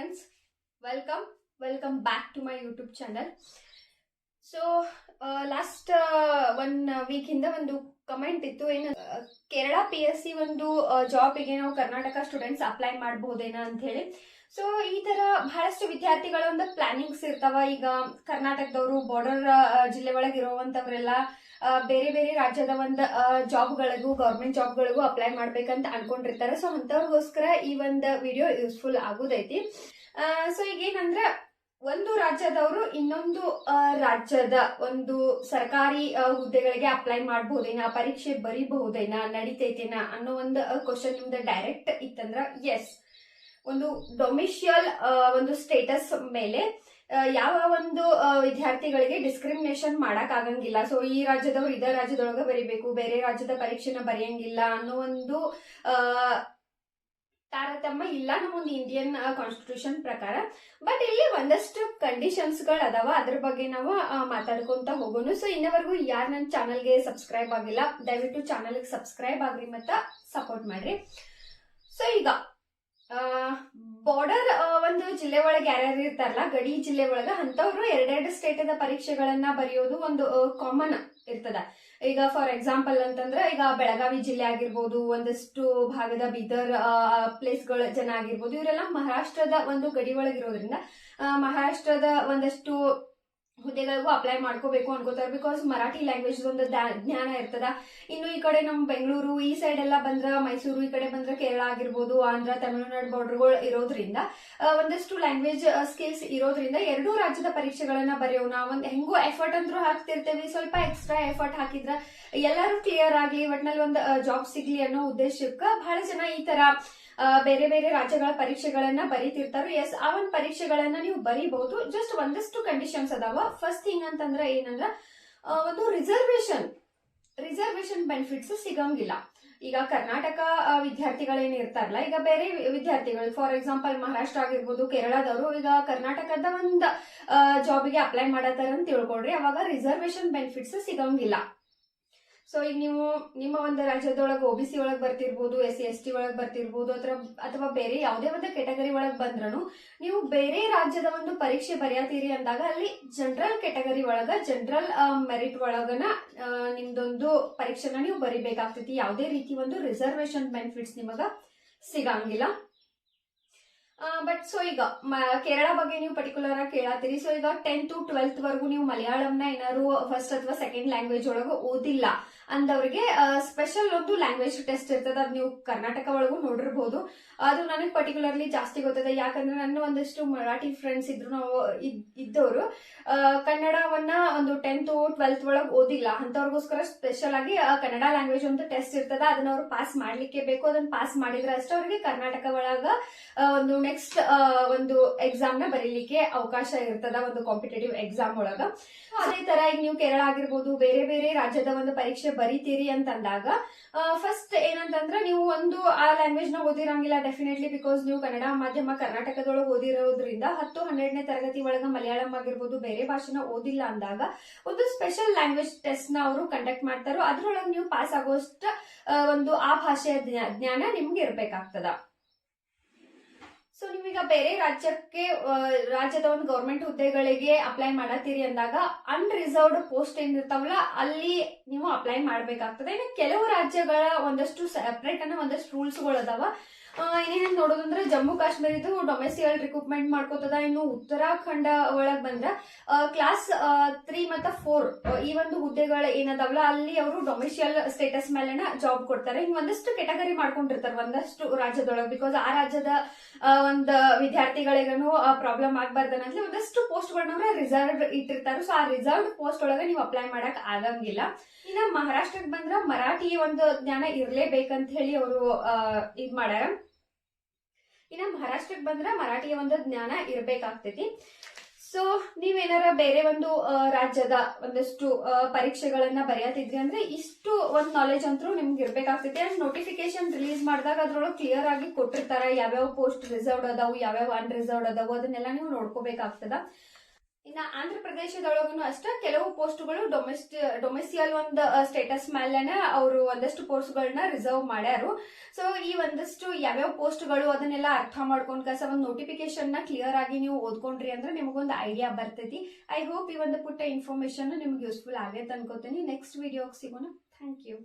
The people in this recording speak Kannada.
Friends welcome welcome back to my YouTube channel so last one week ಇಂದ ಒಂದು ಕಮೆಂಟ್ ಇತ್ತು, ಏನು ಕೇರಳ ಪಿ ಎಸ್ ಸಿ ಒಂದು ಜಾಬಿಗೆ ನಾವು ಕರ್ನಾಟಕ ಸ್ಟೂಡೆಂಟ್ಸ್ ಅಪ್ಲೈ ಮಾಡಬಹುದೇನಾ ಅಂತ ಹೇಳಿ ಸೊ ಈ ತರ ಬಹಳಷ್ಟು ವಿದ್ಯಾರ್ಥಿಗಳ ಒಂದು ಪ್ಲಾನಿಂಗ್ಸ್ ಇರ್ತಾವ. ಈಗ ಕರ್ನಾಟಕದವರು ಬಾರ್ಡರ್ ಜಿಲ್ಲೆ ಒಳಗೆ ಇರುವಂತವರೆಲ್ಲ ಬೇರೆ ಬೇರೆ ರಾಜ್ಯದ ಒಂದು ಜಾಬ್ಗಳಿಗೂ ಗೌರ್ಮೆಂಟ್ ಜಾಬ್ಗಳಿಗೂ ಅಪ್ಲೈ ಮಾಡ್ಬೇಕಂತ ಅನ್ಕೊಂಡಿರ್ತಾರೆ. ಸೊ ಅಂಥವ್ರಿಗೋಸ್ಕರ ಈ ಒಂದು ವಿಡಿಯೋ ಯೂಸ್ಫುಲ್ ಆಗೋದೈತಿ. ಸೊ ಈಗ ಏನಂದ್ರೆ ಒಂದು ರಾಜ್ಯದವರು ಇನ್ನೊಂದು ರಾಜ್ಯದ ಒಂದು ಸರ್ಕಾರಿ ಹುದ್ದೆಗಳಿಗೆ ಅಪ್ಲೈ ಮಾಡಬಹುದೇನಾ, ಪರೀಕ್ಷೆ ಬರೀಬಹುದೇನಾ, ನಡಿತೈತೇನಾ ಅನ್ನೋ ಒಂದು ಕ್ವಶನ್ ನಿಮ್ದು ಡೈರೆಕ್ಟ್ ಇತ್ತಂದ್ರ ಎಸ್ ಒಂದು ಡೊಮಿಷಿಯಲ್ ಒಂದು ಸ್ಟೇಟಸ್ ಮೇಲೆ ಯಾವ ಒಂದು ವಿದ್ಯಾರ್ಥಿಗಳಿಗೆ ಡಿಸ್ಕ್ರಿಮಿನೇಷನ್ ಮಾಡಕ್ ಆಗಂಗಿಲ್ಲ. ಸೊ ಈ ರಾಜ್ಯದವ್ರು ಇದೇ ರಾಜ್ಯದೊಳಗೆ ಬರಿಬೇಕು, ಬೇರೆ ರಾಜ್ಯದ ಪರೀಕ್ಷೆನ ಬರೆಯಂಗಿಲ್ಲ ಅನ್ನೋ ಒಂದು ತಾರತಮ್ಯ ಇಲ್ಲ ನಮ್ಮ ಒಂದು ಇಂಡಿಯನ್ ಕಾನ್ಸ್ಟಿಟ್ಯೂಷನ್ ಪ್ರಕಾರ. ಬಟ್ ಇಲ್ಲಿ ಒಂದಷ್ಟು ಕಂಡೀಷನ್ಸ್ಗಳು ಅದಾವ. ಅದ್ರ ಬಗ್ಗೆ ನಾವು ಮಾತಾಡ್ಕೊಂತ ಹೋಗೋಣ. ಸೊ ಇನ್ನವರೆಗೂ ಯಾರು ನನ್ನ ಚಾನಲ್ಗೆ ಸಬ್ಸ್ಕ್ರೈಬ್ ಆಗಿಲ್ಲ, ದಯವಿಟ್ಟು ಚಾನಲ್ಗೆ ಸಬ್ಸ್ಕ್ರೈಬ್ ಆಗ್ರಿ ಮತ್ತ ಸಪೋರ್ಟ್ ಮಾಡ್ರಿ. ಸೊ ಈಗ ಬಾರ್ಡರ್ ಒಂದು ಜಿಲ್ಲೆ ಒಳಗೆ ಯಾರ್ಯಾರು ಇರ್ತಾರಲ್ಲ, ಗಡಿ ಜಿಲ್ಲೆ ಒಳಗೆ ಅಂತವ್ರು ಎರಡೆರಡು ಸ್ಟೇಟದ ಪರೀಕ್ಷೆಗಳನ್ನ ಬರೆಯೋದು ಒಂದು ಕಾಮನ್ ಇರ್ತದ. ಈಗ ಫಾರ್ ಎಕ್ಸಾಂಪಲ್ ಅಂತಂದ್ರೆ, ಈಗ ಬೆಳಗಾವಿ ಜಿಲ್ಲೆ ಆಗಿರ್ಬೋದು, ಒಂದಷ್ಟು ಭಾಗದ ಬೀದರ್ ಪ್ಲೇಸ್ಗಳ ಜನ ಆಗಿರ್ಬೋದು, ಇವರೆಲ್ಲ ಮಹಾರಾಷ್ಟ್ರದ ಒಂದು ಗಡಿ ಒಳಗಿರೋದ್ರಿಂದ ಮಹಾರಾಷ್ಟ್ರದ ಒಂದಷ್ಟು ಹುದ್ದೆಗಳಿಗೂ ಅಪ್ಲೈ ಮಾಡ್ಕೋಬೇಕು ಅನ್ಕೋತಾರೆ ಬಿಕಾಸ್ ಮರಾಠಿ ಲ್ಯಾಂಗ್ವೇಜ್ ಒಂದು ಜ್ಞಾನ ಇರ್ತದ. ಇನ್ನು ಈ ಕಡೆ ನಮ್ಮ ಬೆಂಗಳೂರು ಈ ಸೈಡ್ ಎಲ್ಲ ಬಂದ್ರ ಮೈಸೂರು, ಈ ಕಡೆ ಬಂದ್ರ ಕೇರಳ ಆಗಿರ್ಬೋದು, ಆಂಧ್ರ, ತಮಿಳುನಾಡು ಬಾರ್ಡರ್ಗಳು ಇರೋದ್ರಿಂದ ಒಂದಷ್ಟು ಲ್ಯಾಂಗ್ವೇಜ್ ಸ್ಕಿಲ್ಸ್ ಇರೋದ್ರಿಂದ ಎರಡೂ ರಾಜ್ಯದ ಪರೀಕ್ಷೆಗಳನ್ನ ಬರೆಯೋಣ. ಒಂದ್ ಹೆಂಗೋ ಎಫರ್ಟ್ ಅಂದ್ರೂ ಹಾಕ್ತಿರ್ತೇವೆ. ಸ್ವಲ್ಪ ಎಕ್ಸ್ಟ್ರಾ ಎಫರ್ಟ್ ಹಾಕಿದ್ರ ಎಲ್ಲರೂ ಕ್ಲಿಯರ್ ಆಗ್ಲಿ, ಒಟ್ನಲ್ಲಿ ಒಂದು ಜಾಬ್ ಸಿಗ್ಲಿ ಅನ್ನೋ ಉದ್ದೇಶಕ್ಕೆ ಬಹಳ ಜನ ಈ ತರ ಬೇರೆ ಬೇರೆ ರಾಜ್ಯಗಳ ಪರೀಕ್ಷೆಗಳನ್ನ ಬರೀತಿರ್ತಾರೋ ಎಸ್ ಆ ಒಂದು ಪರೀಕ್ಷೆಗಳನ್ನ ನೀವು ಬರೀಬಹುದು. ಜಸ್ಟ್ ಒಂದಷ್ಟು ಕಂಡೀಷನ್ಸ್ ಅದಾವ. ಫಸ್ಟ್ ಥಿಂಗ್ ಅಂತಂದ್ರೆ ಏನಂದ್ರ ಒಂದು ರಿಸರ್ವೇಶನ್ ರಿಸರ್ವೇಶನ್ ಬೆನಿಫಿಟ್ಸ್ ಸಿಗಂಗಿಲ್ಲ. ಈಗ ಕರ್ನಾಟಕ ವಿದ್ಯಾರ್ಥಿಗಳೇನು ಇರ್ತಾರಲ್ಲ, ಈಗ ಬೇರೆ ವಿದ್ಯಾರ್ಥಿಗಳು ಫಾರ್ ಎಕ್ಸಾಂಪಲ್ ಮಹಾರಾಷ್ಟ್ರ ಆಗಿರ್ಬೋದು, ಕೇರಳದವರು, ಈಗ ಕರ್ನಾಟಕದ ಒಂದು ಜಾಬಿಗೆ ಅಪ್ಲೈ ಮಾಡತ್ತಾರ ಅಂತ ತಿಳ್ಕೊಡ್ರಿ ಅವಾಗ ರಿಸರ್ವೇಶನ್ ಬೆನಿಫಿಟ್ಸ್ ಸಿಗಂಗಿಲ್ಲ. ಸೊ ಈಗ ನೀವು ನಿಮ್ಮ ಒಂದು ರಾಜ್ಯದೊಳಗೆ ಒ ಬಿ ಸಿ ಒಳಗೆ ಬರ್ತಿರ್ಬೋದು, ಎಸ್ ಸಿ, ಎಸ್ ಟಿ ಒಳಗೆ ಬರ್ತಿರ್ಬೋದು ಅಥವಾ ಅಥವಾ ಬೇರೆ ಯಾವುದೇ ಒಂದು ಕೆಟಗರಿ ಒಳಗೆ ಬಂದ್ರೂ ನೀವು ಬೇರೆ ರಾಜ್ಯದ ಒಂದು ಪರೀಕ್ಷೆ ಬರೆಯತ್ತೀರಿ ಅಂದಾಗ ಅಲ್ಲಿ ಜನರಲ್ ಕೆಟಗರಿ ಒಳಗೆ ಜನರಲ್ ಮೆರಿಟ್ ಒಳಗನ ನಿಮ್ದೊಂದು ಪರೀಕ್ಷೆನ ನೀವು ಬರಿಬೇಕಾಗ್ತೈತಿ. ಯಾವುದೇ ರೀತಿ ಒಂದು ರಿಸರ್ವೇಶನ್ ಬೆನಿಫಿಟ್ಸ್ ನಿಮಗೆ ಸಿಗಂಗಿಲ್ಲ. ಬಟ್ ಸೊ ಈಗ ಕೇರಳ ಬಗ್ಗೆ ನೀವು ಪರ್ಟಿಕ್ಯುಲರ್ ಆಗಿ ಕೇಳತ್ತೀರಿ ಸೊ ಈಗ ಟೆಂತ್ ಟ್ವೆಲ್ತ್ ವರೆಗೂ ನೀವು ಮಲಯಾಳಂನ ಏನಾದ್ರು ಫಸ್ಟ್ ಅಥವಾ ಸೆಕೆಂಡ್ ಲ್ಯಾಂಗ್ವೇಜ್ ಒಳಗೆ ಓದಿಲ್ಲ ಅಂದವ್ರಿಗೆ ಸ್ಪೆಷಲ್ ಒಂದು ಲ್ಯಾಂಗ್ವೇಜ್ ಟೆಸ್ಟ್ ಇರ್ತದೆ. ಅದು ನೀವು ಕರ್ನಾಟಕ ಒಳಗೂ ನೋಡಿರ್ಬೋದು. ಅದು ನನಗೆ ಪರ್ಟಿಕ್ಯುಲರ್ಲಿ ಜಾಸ್ತಿ ಗೊತ್ತದೆ. ಯಾಕಂದ್ರೆ ನನ್ನ ಒಂದಷ್ಟು ಮರಾಠಿ ಫ್ರೆಂಡ್ಸ್ ಇದ್ರು ನಾವು ಇದ್ದವರು ಕನ್ನಡವನ್ನ ಒಂದು ಟೆಂತ್ ಟ್ವೆಲ್ತ್ ಒಳಗೆ ಓದಿಲ್ಲ. ಅಂತವ್ರಿಗೋಸ್ಕರ ಸ್ಪೆಷಲ್ ಆಗಿ ಕನ್ನಡ ಲ್ಯಾಂಗ್ವೇಜ್ ಅಂತ ಟೆಸ್ಟ್ ಇರ್ತದ. ಅದನ್ನ ಅವ್ರು ಪಾಸ್ ಮಾಡ್ಲಿಕ್ಕೆ ಬೇಕು. ಅದನ್ನ ಪಾಸ್ ಮಾಡಿದ್ರೆ ಅಷ್ಟೇ ಅವ್ರಿಗೆ ಕರ್ನಾಟಕ ಒಳಗ ಒಂದು ನೆಕ್ಸ್ಟ್ ಒಂದು ಎಕ್ಸಾಮ್ನ ಬರೀಲಿಕ್ಕೆ ಅವಕಾಶ ಇರ್ತದ. ಒಂದು ಕಾಂಪಿಟೇಟಿವ್ ಎಕ್ಸಾಮ್ ಒಳಗ. ಅದೇ ತರ ಈಗ ನೀವು ಕೇರಳ ಆಗಿರ್ಬೋದು, ಬೇರೆ ಬೇರೆ ರಾಜ್ಯದ ಒಂದು ಪರೀಕ್ಷೆ ಬರೀತೀರಿ ಅಂತಂದಾಗ ಫಸ್ಟ್ ಏನಂತಂದ್ರೆ ನೀವು ಒಂದು, ಆ ಲ್ಯಾಂಗ್ವೇಜ್ನ ಓದಿರಂಗಿಲ್ಲ ಡೆಫಿನೆಟ್ಲಿ ಬಿಕಾಸ್ ನೀವು ಕನ್ನಡ ಮಾಧ್ಯಮ ಕರ್ನಾಟಕದೊಳಗೆ ಓದಿರೋದ್ರಿಂದ ಹತ್ತು ಹನ್ನೆರಡನೇ ತರಗತಿ ಒಳಗ ಮಲಯಾಳಂ ಆಗಿರ್ಬೋದು, ಬೇರೆ ಭಾಷೆನ ಓದಿಲ್ಲ ಅಂದಾಗ ಒಂದು ಸ್ಪೆಷಲ್ ಲ್ಯಾಂಗ್ವೇಜ್ ಟೆಸ್ಟ್ನ ಅವರು ಕಂಡಕ್ಟ್ ಮಾಡ್ತಾರೋ, ಅದ್ರೊಳಗೆ ನೀವು ಪಾಸ್ ಆಗೋಷ್ಟು ಒಂದು ಆ ಭಾಷೆಯ ಜ್ಞಾ- ಜ್ಞಾನ ನಿಮ್ಗೆ ಇರ್ಬೇಕಾಗ್ತದ. ಸೊ ನೀವೀಗ ಬೇರೆ ರಾಜ್ಯಕ್ಕೆ ರಾಜ್ಯದ ಒಂದು ಗೌರ್ಮೆಂಟ್ ಹುದ್ದೆಗಳಿಗೆ ಅಪ್ಲೈ ಮಾಡತ್ತೀರಿ ಅಂದಾಗ ಅನ್ರಿಸರ್ವ್ಡ್ ಪೋಸ್ಟ್ ಏನಿರ್ತಾವಲ್ಲ, ಅಲ್ಲಿ ನೀವು ಅಪ್ಲೈ ಮಾಡಬೇಕಾಗ್ತದೆ. ಇನ್ನು ಕೆಲವು ರಾಜ್ಯಗಳ ಒಂದಷ್ಟು ಸೆಪ್ರೇಟ್ ಅನ್ನೋ ಒಂದಷ್ಟು ರೂಲ್ಸ್ಗಳು ಅದಾವ. ಏನೇನು ನೋಡೋದಂದ್ರೆ, ಜಮ್ಮು ಕಾಶ್ಮೀರದು ಡೊಮೆಸ್ಟಿಕಲ್ ರಿಕ್ರೂಟ್ಮೆಂಟ್ ಮಾಡ್ಕೋತದ. ಇನ್ನು ಉತ್ತರಾಖಂಡ ಒಳಗೆ ಬಂದ್ರೆ ಕ್ಲಾಸ್ ತ್ರೀ ಮತ್ತು ಫೋರ್ ಈ ಒಂದು ಹುದ್ದೆಗಳು ಏನದಾವಲ್ಲ, ಅಲ್ಲಿ ಅವರು ಡೊಮೆಸ್ಟಿಯಲ್ ಸ್ಟೇಟಸ್ ಮೇಲೆನ ಜಾಬ್ ಕೊಡ್ತಾರೆ. ಇನ್ನು ಒಂದಷ್ಟು ಕೆಟಗರಿ ಮಾಡ್ಕೊಂಡಿರ್ತಾರೆ ಒಂದಷ್ಟು ರಾಜ್ಯದೊಳಗೆ ಬಿಕಾಸ್ ಆ ರಾಜ್ಯದ ಒಂದ್ ವಿದ್ಯಾರ್ಥಿಗಳಿಗೂ ಪ್ರಾಬ್ಲಮ್ ಆಗ್ಬಾರ್ದನ್ನಂತಲೇ ಒಂದಷ್ಟು ಪೋಸ್ಟ್ ಗಳನ್ನ ರಿಸರ್ವ್ ಇಟ್ಟಿರ್ತಾರೆ. ಸೊ ಆ ರಿಸರ್ವ್ಡ್ ಪೋಸ್ಟ್ ಒಳಗೆ ನೀವು ಅಪ್ಲೈ ಮಾಡಕ್ ಆಗಂಗಿಲ್ಲ. ಇನ್ನ ಮಹಾರಾಷ್ಟ್ರಕ್ಕೆ ಬಂದ್ರ ಮರಾಠಿ ಒಂದು ಜ್ಞಾನ ಇರ್ಲೇಬೇಕಂತ ಹೇಳಿ ಅವರು ಇದ್ ಮಾಡ್ಯಾರ. ಇನ್ನ ಮಹಾರಾಷ್ಟ್ರಕ್ಕೆ ಬಂದ್ರ ಮರಾಠಿಯ ಒಂದು ಜ್ಞಾನ ಇರ್ಬೇಕಾಗ್ತೈತಿ. ಸೊ ನೀವೇನಾರ ಬೇರೆ ಒಂದು ರಾಜ್ಯದ ಒಂದಷ್ಟು ಪರೀಕ್ಷೆಗಳನ್ನ ಬರೆಯತಿದ್ರಿ ಅಂದ್ರೆ ಇಷ್ಟು ಒಂದು ನಾಲೆಜ್ ಅಂತೂ ನಿಮ್ಗೆ ಇರ್ಬೇಕಾಗ್ತೈತಿ. ಅಂಡ್ ನೋಟಿಫಿಕೇಶನ್ ರಿಲೀಸ್ ಮಾಡಿದಾಗ ಅದ್ರೊಳಗೆ ಕ್ಲಿಯರ್ ಆಗಿ ಕೊಟ್ಟಿರ್ತಾರ ಯಾವ್ಯಾವ ಪೋಸ್ಟ್ ರಿಸರ್ವ್ಡ್ ಅದಾವು, ಯಾವ್ಯಾವ ಅನ್ರಿಸರ್ವ್ಡ್ ಅದಾವು, ಅದನ್ನೆಲ್ಲ ನೀವು ನೋಡ್ಕೋಬೇಕಾಗ್ತದ. ಇನ್ನ ಆಂಧ್ರ ಪ್ರದೇಶದೊಳಗೂ ಅಷ್ಟೇ ಕೆಲವು ಪೋಸ್ಟ್ಗಳು ಡೊಮೆಸ್ಟ್ ಡೊಮೆಸಿಯಲ್ ಒಂದು ಸ್ಟೇಟಸ್ ಮೇಲೆನೆ ಅವರು ಒಂದಷ್ಟು ಪೋಸ್ಟ್ಗಳನ್ನ ರಿಸರ್ವ್ ಮಾಡ್ಯಾರು. ಸೊ ಈ ಒಂದಷ್ಟು ಯಾವ್ಯಾವ ಪೋಸ್ಟ್ಗಳು ಅದನ್ನೆಲ್ಲ ಅರ್ಥ ಮಾಡ್ಕೊಂಡ್ ಕಸ ಒಂದು ನೋಟಿಫಿಕೇಶನ್ನ ಕ್ಲಿಯರ್ ಆಗಿ ನೀವು ಓದ್ಕೊಂಡ್ರಿ ಅಂದ್ರೆ ನಿಮಗೊಂದು ಐಡಿಯಾ ಬರ್ತೈತಿ. ಐ ಹೋಪ್ ಈ ಒಂದು ಪುಟ್ಟ ಇನ್ಫಾರ್ಮೇಶನ್ ನಿಮ್ಗೆ ಯೂಸ್ಫುಲ್ ಆಗೈತೆ ಅನ್ಕೋತೀನಿ. ನೆಕ್ಸ್ಟ್ ವಿಡಿಯೋಗೆ ಸಿಗೋಣ. Thank you